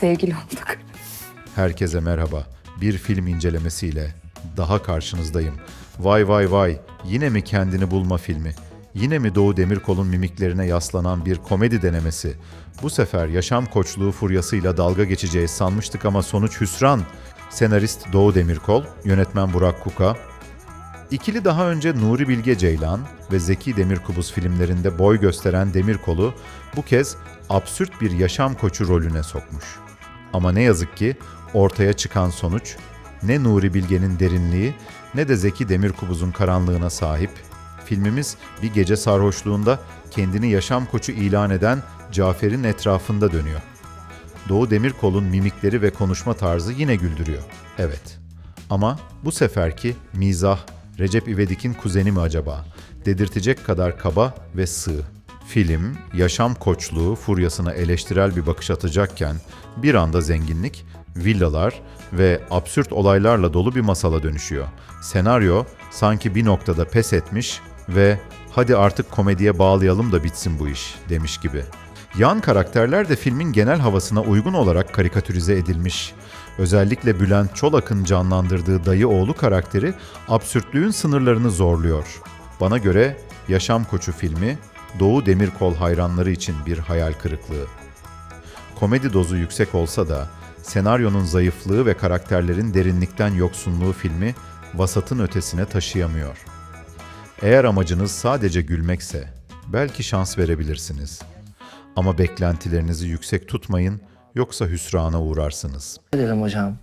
Sevgili olduk. Herkese merhaba. Bir film incelemesiyle daha karşınızdayım. Vay vay vay, yine mi kendini bulma filmi? Yine mi Doğu Demirkol'un mimiklerine yaslanan bir komedi denemesi? Bu sefer yaşam koçluğu furyasıyla dalga geçeceğiz sanmıştık ama sonuç hüsran. Senarist Doğu Demirkol, yönetmen Burak Kuka, İkili daha önce Nuri Bilge Ceylan ve Zeki Demirkubuz filmlerinde boy gösteren Demirkol'u bu kez absürt bir yaşam koçu rolüne sokmuş. Ama ne yazık ki ortaya çıkan sonuç ne Nuri Bilge'nin derinliği ne de Zeki Demirkubuz'un karanlığına sahip. Filmimiz bir gece sarhoşluğunda kendini yaşam koçu ilan eden Cafer'in etrafında dönüyor. Doğu Demirkol'un mimikleri ve konuşma tarzı yine güldürüyor. Evet. Ama bu seferki mizah Recep İvedik'in kuzeni mi acaba? Dedirtecek kadar kaba ve sığ. Film, yaşam koçluğu furyasına eleştirel bir bakış atacakken bir anda zenginlik, villalar ve absürt olaylarla dolu bir masala dönüşüyor. Senaryo sanki bir noktada pes etmiş ve hadi artık komediye bağlayalım da bitsin bu iş demiş gibi. Yan karakterler de filmin genel havasına uygun olarak karikatürize edilmiş. Özellikle Bülent Çolak'ın canlandırdığı dayı oğlu karakteri absürtlüğün sınırlarını zorluyor. Bana göre Yaşam Koçu filmi Doğu Demirkol hayranları için bir hayal kırıklığı. Komedi dozu yüksek olsa da senaryonun zayıflığı ve karakterlerin derinlikten yoksunluğu filmi vasatın ötesine taşıyamıyor. Eğer amacınız sadece gülmekse belki şans verebilirsiniz. Ama beklentilerinizi yüksek tutmayın yoksa hüsrana uğrarsınız. ederim hocam.